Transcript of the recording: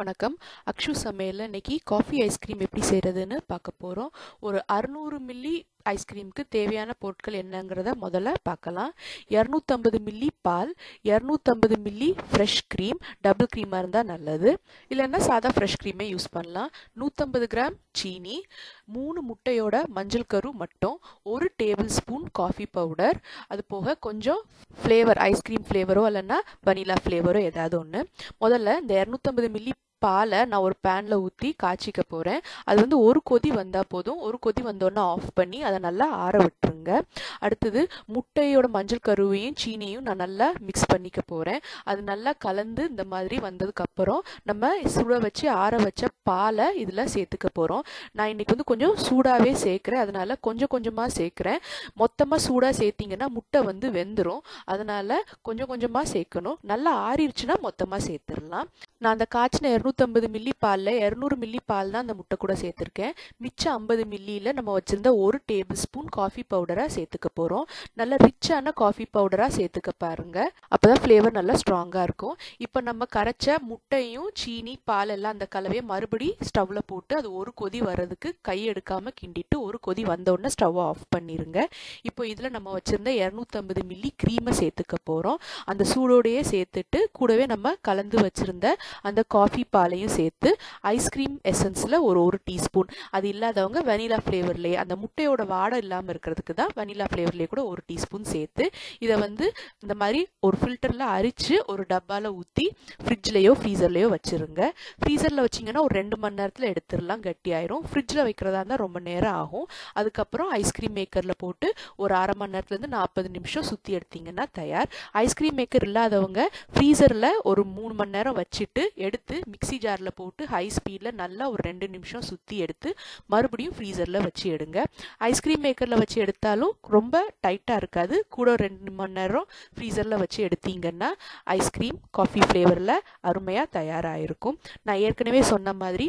வணக்கம். அக்ஷு சமையலில் இன்னைக்கு காஃபி ஐஸ்கிரீம் எப்படி செய்கிறதுன்னு பார்க்க போகிறோம் ஒரு அறுநூறு மில்லி ஐஸ்கிரீமுக்கு தேவையான பொருட்கள் என்னங்கிறத முதல்ல பார்க்கலாம். இரநூத்தம்பது மில்லி பால் இரநூத்தம்பது மில்லி ஃப்ரெஷ் க்ரீம் டபுள் க்ரீமாக இருந்தால் நல்லது. இல்லைன்னா சாதா ஃப்ரெஷ் க்ரீமே யூஸ் பண்ணலாம். நூற்றம்பது கிராம் சீனி மூணு முட்டையோட மஞ்சள் கரு மட்டும் ஒரு டேபிள் ஸ்பூன் காஃபி பவுடர் அது போக கொஞ்சம் ஃப்ளேவர் ஐஸ்கிரீம் ஃப்ளேவரோ இல்லைன்னா வனிலா ஃப்ளேவரோ ஏதாவது ஒன்று முதல்ல இந்த இரநூத்தம்பது மில்லி பாலை நான் ஒரு பேனில் ஊற்றி காய்ச்சிக்க போகிறேன் அது வந்து ஒரு கொதி வந்தால் போதும். ஒரு கொதி வந்தோடனே ஆஃப் பண்ணி அதை நல்லா ஆற விட்டுருங்க. அடுத்தது முட்டையோட மஞ்சள் கருவையும் சீனியும் நான் நல்லா மிக்ஸ் பண்ணிக்க போகிறேன் அது நல்லா கலந்து இந்த மாதிரி வந்ததுக்கப்புறம் நம்ம சுட வச்சு ஆற வச்ச பாலை இதில் சேர்த்துக்க போகிறோம் நான் இன்றைக்கி வந்து கொஞ்சம் சூடாகவே சேர்க்குறேன். அதனால் கொஞ்சம் கொஞ்சமாக சேர்க்குறேன். மொத்தமாக சூடாக சேர்த்திங்கன்னா முட்டை வந்து வெந்துடும் அதனால் கொஞ்சம் கொஞ்சமாக சேர்க்கணும். நல்லா ஆறிடுச்சுன்னா மொத்தமாக சேர்த்துடலாம். நான் அந்த காய்ச்சின இரநூத்தம்பது மில்லி பாலில் இரநூறு மில்லி பால் தான் அந்த முட்டை கூட சேர்த்துருக்கேன். மிச்சம் ஐம்பது மில்லியில் நம்ம வச்சுருந்த ஒரு டேபிள் ஸ்பூன் காஃபி பவுடராக சேர்த்துக்க போகிறோம் நல்ல ரிச்சான காஃபி பவுடராக சேர்த்துக்க பாருங்க. அப்போ தான் ஃப்ளேவர் நல்லா ஸ்ட்ராங்காக இருக்கும். இப்போ நம்ம கரைச்ச முட்டையும் சீனி பால் எல்லாம் அந்த கலவையை மறுபடி ஸ்டவ்வில் போட்டு அது ஒரு கொதி வர்றதுக்கு கை எடுக்காமல் கிண்டிட்டு ஒரு கொதி வந்தோடனே ஸ்டவ்வை ஆஃப் பண்ணிடுங்க இப்போ இதில் நம்ம வச்சுருந்த இரநூத்தம்பது மில்லி க்ரீமை சேர்த்துக்க போகிறோம் அந்த சூடோடையே சேர்த்துட்டு கூடவே நம்ம கலந்து வச்சுருந்த அந்த காஃபி பாலையும் சேர்த்து ஐஸ்கிரீம் எசன்ஸில் ஒரு ஒரு டீஸ்பூன் அது இல்லாதவங்க வெனிலா ஃப்ளேவர்லேயே அந்த முட்டையோட வாடை இல்லாமல் இருக்கிறதுக்கு தான் வெனிலா ஃப்ளேவர்லேயே கூட ஒரு டீஸ்பூன் சேர்த்து இதை வந்து இந்த மாதிரி ஒரு ஃபில்டரில் அரித்து ஒரு டப்பாவில் ஊற்றி ஃப்ரிட்ஜ்லேயோ ஃப்ரீசர்லேயோ வச்சுருங்க. ஃப்ரீசரில் வச்சிங்கன்னா ஒரு ரெண்டு மணி நேரத்தில் எடுத்துடலாம் கட்டி ஆயிரும். ஃப்ரிட்ஜில் வைக்கிறதா இருந்தால் ரொம்ப நேரம் ஆகும். அதுக்கப்புறம் ஐஸ்கிரீம் மேக்கரில் போட்டு ஒரு அரை மணி நேரத்துலேருந்து நாற்பது நிமிஷம் சுற்றி எடுத்தீங்கன்னா தயார். ஐஸ்கிரீம் மேக்கர் இல்லாதவங்க ஃப்ரீசரில் ஒரு மூணு மணி நேரம் வச்சுட்டு எடுத்து மிக்ஸ் மிக்சி ஜாரில் போட்டு ஹை ஸ்பீடில் நல்லா ஒரு ரெண்டு நிமிஷம் சுற்றி எடுத்து மறுபடியும் ஃப்ரீசரில் வச்சு எடுங்க. ஐஸ்கிரீம் மேக்கரில் வச்சு எடுத்தாலும் ரொம்ப டைட்டாக இருக்காது. கூட ரெண்டு மணி நேரம் ஃப்ரீசரில் வச்சு எடுத்தீங்கன்னா ஐஸ்கிரீம் காஃபி ஃப்ளேவரில் அருமையாக தயாராகிருக்கும் நான் ஏற்கனவே சொன்ன மாதிரி